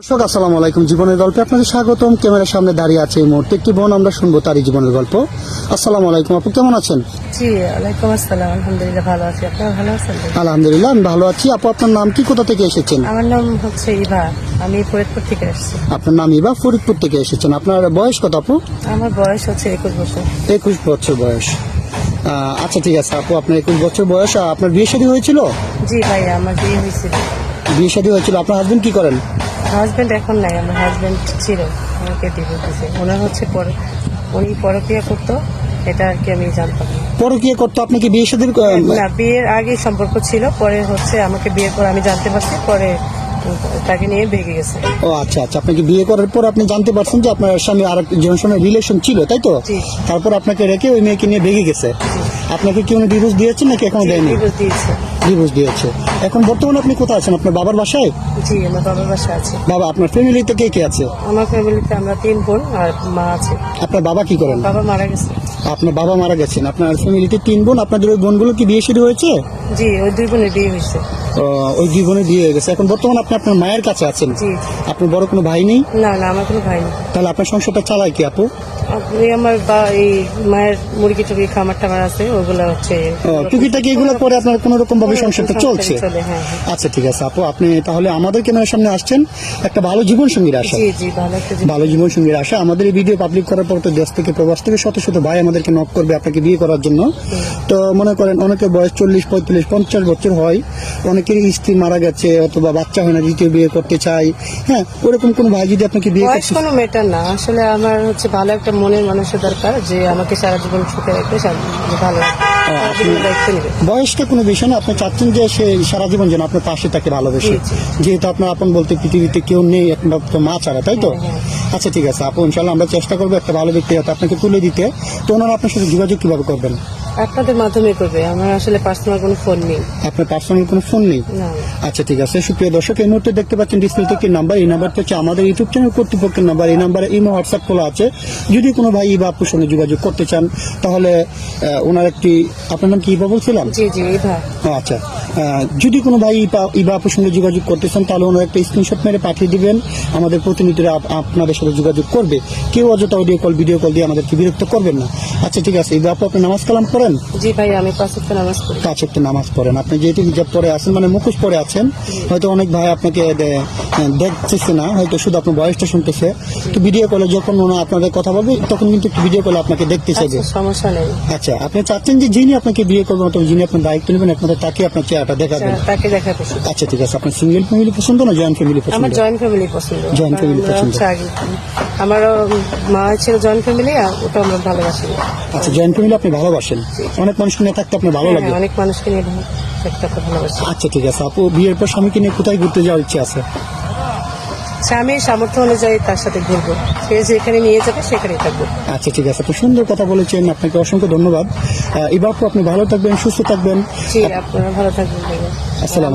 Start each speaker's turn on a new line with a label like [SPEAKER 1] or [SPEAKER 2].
[SPEAKER 1] দর্শক আসসালামু আলাইকুম। জীবনের গল্পে আপনাদের স্বাগতম। ক্যামেরার সামনে দাঁড়িয়ে আছে এই মুহূর্তে একটি বোন। আমরা শুনব তারই জীবনের গল্প। আসসালামু আলাইকুম আপু কেমন আছেন?
[SPEAKER 2] জি ওয়ালাইকুম আসসালাম। আলহামদুলিল্লাহ ভালো আছি। আপনারা ভালো আছেন?
[SPEAKER 1] আলহামদুলিল্লাহ আমি ভালো আছি। আপু আপনার নাম কি? কোথা থেকে এসেছেন?
[SPEAKER 2] আমার নাম হচ্ছে ইভা। আমি ফরিদপুর থেকে এসেছি।
[SPEAKER 1] আপনার নাম ইবা ফরিদপুর থেকে এসেছেন। আপনার বয়স কত আপু?
[SPEAKER 2] আমার বয়স হচ্ছে একুশ বছর।
[SPEAKER 1] একুশ বছর বয়স। আচ্ছা ঠিক আছে আপু আপনার একুশ বছর বয়স। আপনার বিয়ে শাদী হয়েছিল?
[SPEAKER 2] জি ভাই আমার বিয়ে হয়েছিল।
[SPEAKER 1] বিয়ে শাদী হয়েছিল। আপনার হাজবেন্ড কি করেন?
[SPEAKER 2] হাজবেন্ড এখন নাই আমার হাজবেন্ড ছিল আমাকে ডিভোর্স দিয়েছে ওনার হচ্ছে পরে উনি পরক্রিয়া করতো এটা আর কি আমি জানতাম না।
[SPEAKER 1] পরকীয়া করতো আপনাকে বিয়ে শাদীর আহ,
[SPEAKER 2] না বিয়ের আগে সম্পর্ক ছিল পরে হচ্ছে আমাকে বিয়ের পর আমি জানতে পারছি পরে তাকে নিয়ে ভেগে গেছে।
[SPEAKER 1] ও আচ্ছা আচ্ছা আপনাকে বিয়ে করার পর আপনি জানতে পারছেন যে আপনার স্বামী আর একজনের সঙ্গে রিলেশন ছিল তাই তো? তারপর আপনাকে রেখে ওই মেয়েকে নিয়ে ভেগে গেছে। আপনাকে কি উনি ডিভোর্স দিয়েছেন নাকি এখনও দেয়নি?
[SPEAKER 2] ডিভোর্স দিয়েছে।
[SPEAKER 1] ডিভোর্স দিয়েছে এখন বর্তমানে আপনি কোথায় আছেন? আপনার বাবার বাসায়?
[SPEAKER 2] জি আমার বাবার বাসায় আছে।
[SPEAKER 1] বাবা আপনার ফ্যামিলিতে কে কে আছে?
[SPEAKER 2] আমার ফ্যামিলিতে আমরা তিন বোন আর মা আছে।
[SPEAKER 1] আপনার বাবা কি করেন?
[SPEAKER 2] বাবা মারা গেছে।
[SPEAKER 1] আপনার বাবা মারা গেছেন। আপনার ফ্যামিলিতে তিন বোন। আপনাদের ওই বোনগুলো কি বিয়ে শুরু হয়েছে?
[SPEAKER 2] জি ওই দুই বোনের বিয়ে হয়েছে।
[SPEAKER 1] ওই দুই বোনে বিয়ে হয়ে গেছে। এখন বর্তমানে আপনি আপনার মায়ের কাছে আছেন।
[SPEAKER 2] জি।
[SPEAKER 1] আপনার বড় কোনো ভাই নেই?
[SPEAKER 2] না না আমার কোনো ভাই নেই।
[SPEAKER 1] তাহলে আপনার সংসারটা চালায় কি আপু?
[SPEAKER 2] আপনি আমার বা এই মায়ের মুরগি টুরগি খামার টামার আছে ওগুলো হচ্ছে
[SPEAKER 1] টুকিটাকি এগুলো করে আপনার কোন রকম ভাবে সংসারটা চলছে?
[SPEAKER 2] চলে হ্যাঁ হ্যাঁ।
[SPEAKER 1] আচ্ছা ঠিক আছে আপু। আপনি তাহলে আমাদের ক্যামেরার সামনে আসছেন। একটা ভালো জীবন সঙ্গীর আশা।
[SPEAKER 2] জি ভালো জীবন।
[SPEAKER 1] সঙ্গীর আশা। আমাদের এই ভিডিও পাবলিক করার পর তো দেশ থেকে প্রবাস থেকে শত শত ভাই আমাদেরকে নক করবে আপনাকে বিয়ে করার জন্য। তো মনে করেন অনেকে বয়স চল্লিশ পঁয়তাল্লিশ পঞ্চাশ বছর হয়। অনেকেরই স্ত্রী মারা গেছে অথবা বাচ্চা হয় না দ্বিতীয় বিয়ে করতে চাই হ্যাঁ ওরকম কোন ভাই যদি আপনাকে বিয়ে করতে
[SPEAKER 2] কোনো মেটার না। আসলে আমার হচ্ছে ভালো একটা মনের মানুষের দরকার যে আমাকে সারা জীবন সুখে রাখবে ভালো
[SPEAKER 1] বয়সটা কোনো বিষয় না আপনি চাচ্ছেন যে সে সারা জীবন যেন আপনার পাশে তাকে ভালোবেসে। যেহেতু আপনার আপন বলতে পৃথিবীতে কেউ নেই একমাত্র মা ছাড়া তাই তো?
[SPEAKER 2] হ্যাঁ,
[SPEAKER 1] আচ্ছা ঠিক আছে। আপু ইনশাল্লাহ আমরা চেষ্টা করব একটা ভালো ব্যক্তি আপনাকে তুলে দিতে। তো ওনারা আপনার সাথে যোগাযোগ কীভাবে করবেন?
[SPEAKER 2] আপনাদের মাধ্যমে করবে আমার আসলে পার্সোনাল কোনো ফোন নেই।
[SPEAKER 1] আপনার পার্সোনাল কোনো ফোন নেই? আচ্ছা ঠিক আছে। সুপ্রিয় দর্শক এই মুহূর্তে দেখতে পাচ্ছেন ডিসপ্লে থেকে নাম্বার এই নাম্বারটা হচ্ছে আমাদের ইউটিউব চ্যানেল কর্তৃপক্ষের নাম্বার এই নাম্বারে ইমো হোয়াটসঅ্যাপ খোলা আছে। যদি কোনো ভাই বা আপুর সঙ্গে যোগাযোগ করতে চান তাহলে ওনার একটি আপনার নাম কি বলছিলাম?
[SPEAKER 2] জি জি
[SPEAKER 1] আচ্ছা যদি কোনো ভাই ইবা- ইবা সঙ্গে যোগাযোগ করতে চান তাহলে ওনার একটা স্ক্রিনশট মেরে পাঠিয়ে দিবেন। আমাদের প্রতিনিধিরা আপ- আপনাদের সাথে যোগাযোগ করবে। কেউ অযথা অডিও কল ভিডিও কল দিয়ে আমাদেরকে বিরক্ত করবেন না। আচ্ছা ঠিক আছে। ইবা আপু আপনি নামাজ কালাম করেন
[SPEAKER 2] জি ভাই আমি পাঁচ ওয়াক্ত নামাজ পড়ি।
[SPEAKER 1] একটা নামাজ পড়েন। আপনি যেহেতু হিজাব পরে আছেন মানে মুখোশ পরে আছেন হয়তো অনেক ভাই আপনাকে দেখতেছে না হয়তো শুধু আপনার বয়সটা শুনতেছে। তো ভিডিও কলে যখন ওনা আপনাদের কথা বলবে তখন কিন্তু ভিডিও কলে আপনাকে দেখতে চাইবে।
[SPEAKER 2] আচ্ছা, সমস্যা নেই।
[SPEAKER 1] আচ্ছা আপনি চাচ্ছেন যে যিনি আপনাকে বিয়ে করবেন অথবা যিনি আপনার দায়িত্ব নেবেন একমাত্র তাকে আপনার চেহারাটা দেখাবেন।
[SPEAKER 2] আচ্ছা, তাকে দেখাতে
[SPEAKER 1] আচ্ছা ঠিক আছে। আপনার সিঙ্গেল ফ্যামিলি পছন্দ না জয়েন্ট ফ্যামিলি পছন্দ?
[SPEAKER 2] আমার জয়েন্ট ফ্যামিলি পছন্দ।
[SPEAKER 1] জয়েন্ট
[SPEAKER 2] ফ্যামিলি
[SPEAKER 1] পছন্দ।
[SPEAKER 2] আমার মা ছিল জয়েন্ট ফ্যামিলি আর ওটা আমরা ভালোবাসি
[SPEAKER 1] আচ্ছা জয়েন্ট ফ্যামিলি আপনি ভালোবাসেন? অনেক মানুষকে নিয়ে থাকতে আপনার ভালো
[SPEAKER 2] হ্যাঁ,
[SPEAKER 1] লাগে?
[SPEAKER 2] অনেক মানুষকে নিয়ে থাকতে ভালোবাসি।
[SPEAKER 1] আচ্ছা ঠিক আছে। আপু বিয়ের পর স্বামীকে নিয়ে কোথায় ঘুরতে যাওয়ার ইচ্ছে আছে?
[SPEAKER 2] স্বামীর সামর্থ্য অনুযায়ী তার সাথে ঘুরবো। সে যেখানে নিয়ে যাবে সেখানেই থাকব।
[SPEAKER 1] আচ্ছা ঠিক আছে। আপনি সুন্দর কথা বলেছেন আপনাকে অসংখ্য ধন্যবাদ। এবার আপনি ভালো থাকবেন সুস্থ থাকবেন।
[SPEAKER 2] জি আপনারা ভালো থাকবেন।
[SPEAKER 1] আসসালামু